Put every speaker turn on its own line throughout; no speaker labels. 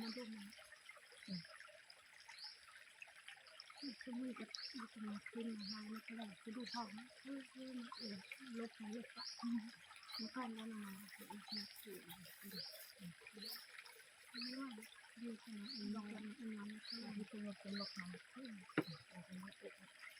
มาดูมันสมุนกับมันจะมาขึ้นมาไม่ก็ได้ไปดูพ่อนะเออเออมันเออลบไปลบไปมันก็แล้วมาคือมันคือไม่ว่าดีขนาดนี้ลองอันนั้นก็ได้ที่ตัวเป็นลบมาเออ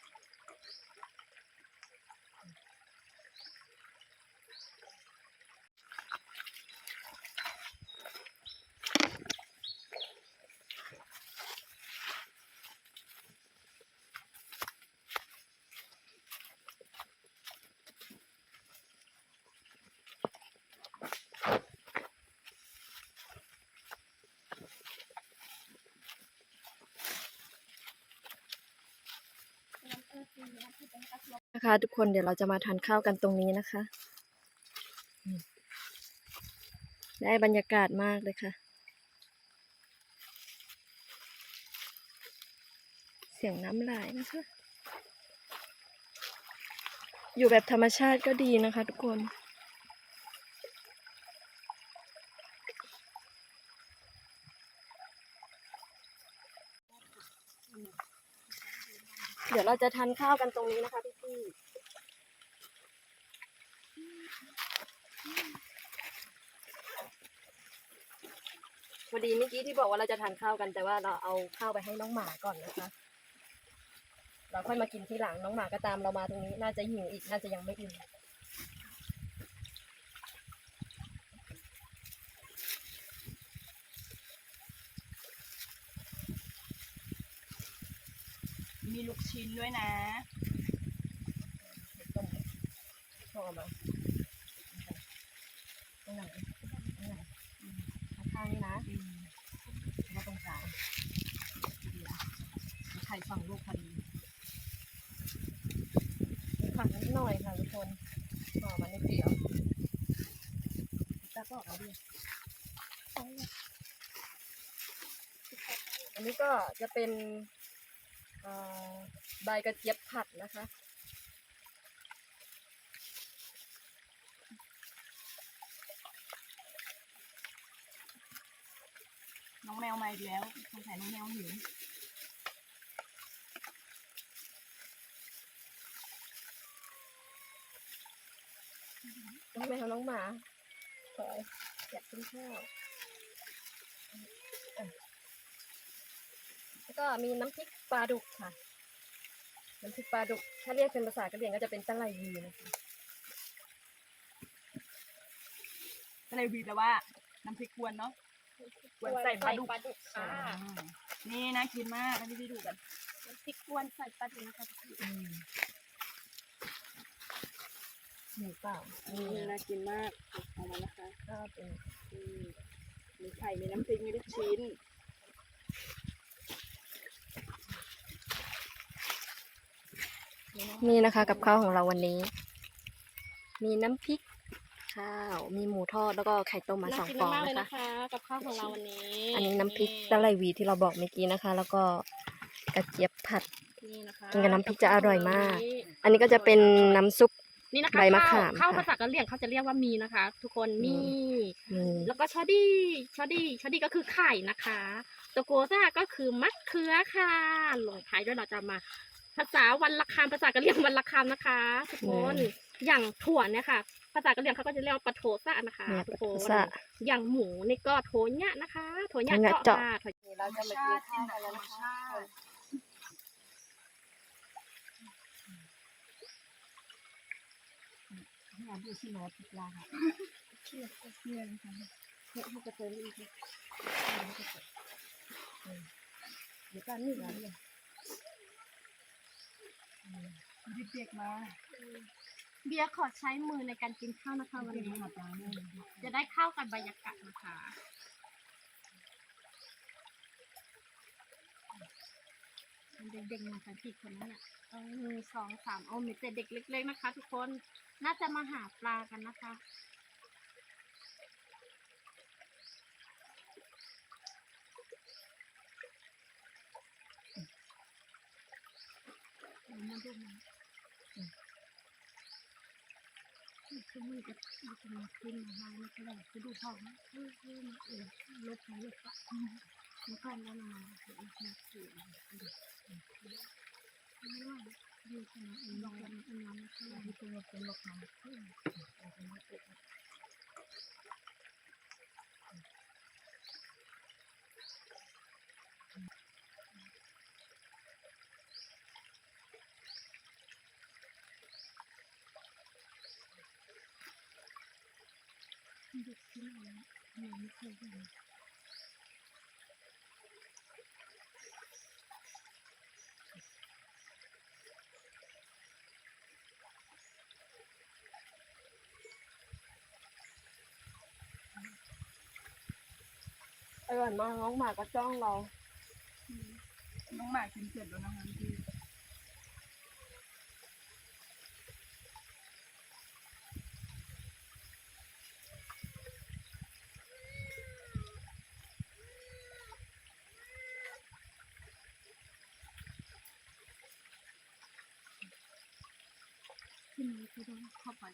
นะคะ ทุกคนเดี๋ยวเราจะมาทานข้าวกันตรงนี้นะคะ ได้บรรยากาศมากเลยค่ะ เสียงน้ำไหลนะคะ อยู่แบบธรรมชาติก็ดีนะคะ ทุกคน เดี๋ยวเราจะทานข้าวกันตรงนี้นะคะพี่พี่พอดีเมื่อกี้ที่บอกว่าเราจะทานข้าวกันแต่ว่าเราเอาข้าวไปให้น้องหมาก่อนนะคะ เราค่อยมากินทีหลังน้องหมาก็ตามเรามาตรงนี้ น่าจะหิวอีกน่าจะยังไม่อิ่ม
มีลูกชิ้นด้วยนะ
ต้มชอบมาตรงไหนตรงไหนข้างนี่นะแล้วตรงกลางเดี๋ยวไข่ฝั่งลูกพอดีผักนิดหน่อยค่ะทุกคนห่อมานิดเดียวแล้วก็เอาดิอันนี้ก็จะเป็น ใบกระเจี๊ยบผัดนะคะ
น้องแมวมาอีกแล้วสงสัยน้องแมวหิว
น้องแมวน้องหมาคอยอยากกินข้าว แล้วก็มีน้ำพริกปลาดุกค่ะ น้ำพริกปลาดุก ถ้าเรียกเป็นภาษากะเหรี่ยงก็จะเป็นตะไลยีนะคะ
ก็เลยวีแปลว่าน้ำพริกกวนเนาะกวนใส่ปลาดุก
ปลาดุกค่ะ
อ่านี่น่ากินมากให้พี่ๆดูกัน
น้ำพริกกวนใส่ปลาดุกนะคะ
อืมหมูเปล่า
นี่น่ากินมากเอามานะคะ
ก็เป็น
อืมมีไข่มีน้ำพริกมีลูกชิ้น
นี่นะคะกับข้าวของเราวันนี้ มีน้ำพริกข้าว มีหมูทอดแล้วก็ไข่ต้มมาสองฟอง
มากเลย
นะคะ
นะคะ กับข้าวของเราวันนี้
อันนี้น้ำพริกตะไลวีที่เราบอกเมื่อกี้นะคะ แล้วก็กระเจี๊ยบผัด
นี่นะคะ
กินกับน้ำพริกจะอร่อยมาก อันนี้ก็จะเป็นน้ำซุป
นี่นะคะ
ใบมะขาม
ข้าว
ค่ะ
ภาษากะเหรี่ยงเขาจะเรียกว่ามีนะคะ ทุกคน
อื
มี
มนี่
แล้วก็ชอดี้ชอดี้ชอดี้ก็คือไข่นะคะตะโกซ่าก็คือมะเขือค่ะลงท้ายด้วยเราจะมา ภาษาวันละคำภาษากะเหรี่ยงวันละคำนะคะทุกคนอย่างถั่วเนี่ยค่ะ ภาษากะเหรี่ยงเขาก็จะเรียกว่าปะโถซ่านะคะ
เนี่ย
ทุก
ปะ
ค
โถ
น
ซ่า
อย่างหมูนี่ก็โถญะนะคะโถญะ
โถญะ
เจาะ
เจาะ
ค่ะโถ
เราจะมากินข้าวกันแล้วนะคะเนี่ยดูที่โน้ตติดลาค่ะเชื่อเชื่อนะคะเนี่ยมันจะเติมอีกเดี๋ยวกันนี่เหรอเนี่ย
เด็กมา
เบียร์ขอใช้มือในการกินข้าวนะคะวันนี้จะได้เข้ากับบรรยากาศนะคะ เด็กๆนะคะพี่คนนั้นอะเอาหนึ่งสองสามเอามีแต่เด็กเล็กๆนะคะ ทุกคน น่าจะมาหาปลากันนะคะ ดูมันสมุนกับมันจะมาขึ้นมาไม่ก็ได้ไปดูพอนะเออเออมันเออลบลูกใครลูกปะไม่ค่อยแล้วมาไม่ค่อยเสียไม่ว่าดีขนาดนี้ลองอันนั้นก็ที่เป็นเป็นหลอกมั được chính là nhiều như thế này rồi.
Mà ngón mà có tròn lâu
ngón mà chín chật rồi nó ngắn kia
ขึ้น
อร่อยมากน้องหมา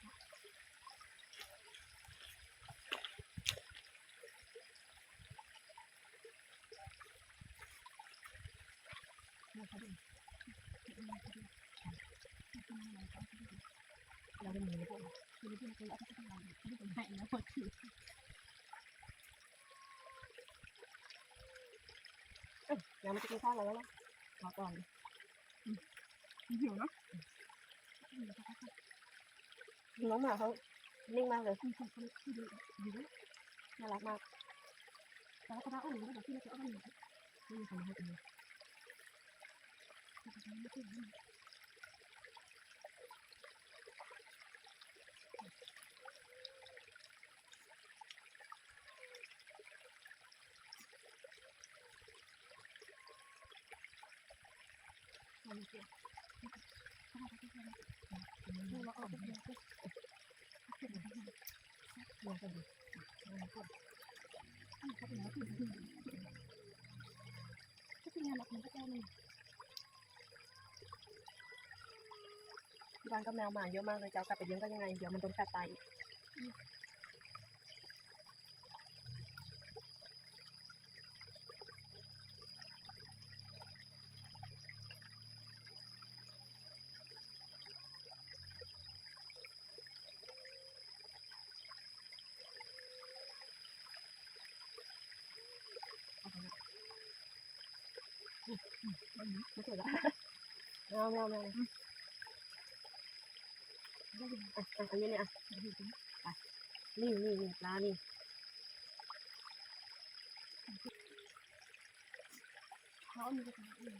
ก็จ้องเรา
น้องหมากินเสร็จแล้วนะคะพี่
ที่นี่คือต้องเข้าไปค่ะ
เราเป็นหมูพวก
คือที่เราเอาไปทำงานที่เป็นให้นะพอถือ
ยังไม่จะกินข้าวเราแล้วนะอก่อน
หิวเนาะ
น้องหมาเขานิ่งมากเลย
คุณคุณคุณดูดู
น่ารักมาก
แต่ว่าเขาเอาหนูแบบที่เราจะเอาหนู
ไม่มีใครมาให้กินเลย
ไ nó mà
không nên mà về không
không không không bị gì
mà lạc mà
đó có đó mình nó khi nó chỗ mình
nhưng mà hơi nhiều
Thank you. ง
มากันดิ
เขาเป็นนักสืบก็เป็นงานหลักของพระเจ้าเลย
ที่บ้านก็แมวหมาเยอะมากเลยจะเอากลับไปเลี้ยงก็ยังไง เดี๋ยวมันโดนกัดตายอีก ไม่สวยละแมวแมวแมวอะอะอันนี้เนี่ยอะไปนี่นี่นี่ปลานี่
เขามีกระถางอื่น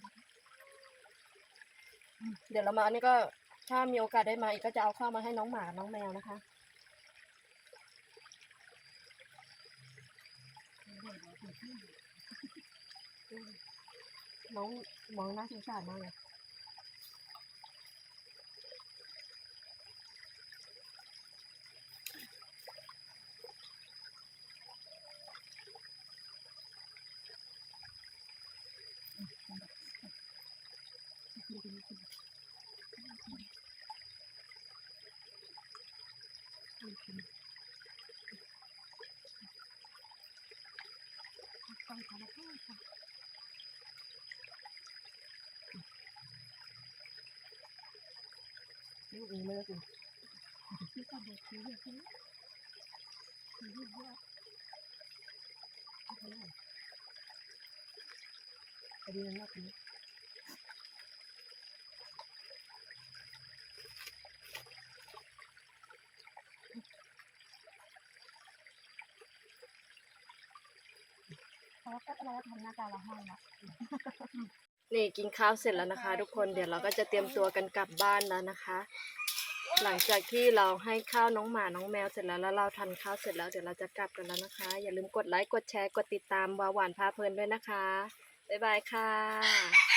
เดี๋ยวเรามาอันนี้ก็ถ้ามีโอกาสได้มาอีกก็จะเอาข้าวมาให้น้องหมา น้องแมวนะคะ น้องมองน่าสงสารมากเลย ลูกนี้ไม่ได้กิน
ที่กับเด็กคือเยอะคือคือเยอะ
พอดีมันมากนี้
เพราะว่าเราทำหน้าตาเราให้ละ
นี่กินข้าวเสร็จแล้วนะคะ ทุกคนเดี๋ยวเราก็จะเตรียมตัวกันกลับบ้านแล้วนะคะ หลังจากที่เราให้ข้าวน้องหมาน้องแมวเสร็จแล้วแล้วเราทานข้าวเสร็จแล้วเดี๋ยวเราจะกลับกันแล้วนะคะ อย่าลืมกดไลค์กดแชร์กดติดตามวาหวานพาเพลินด้วยนะคะบ๊ายบายค่ะ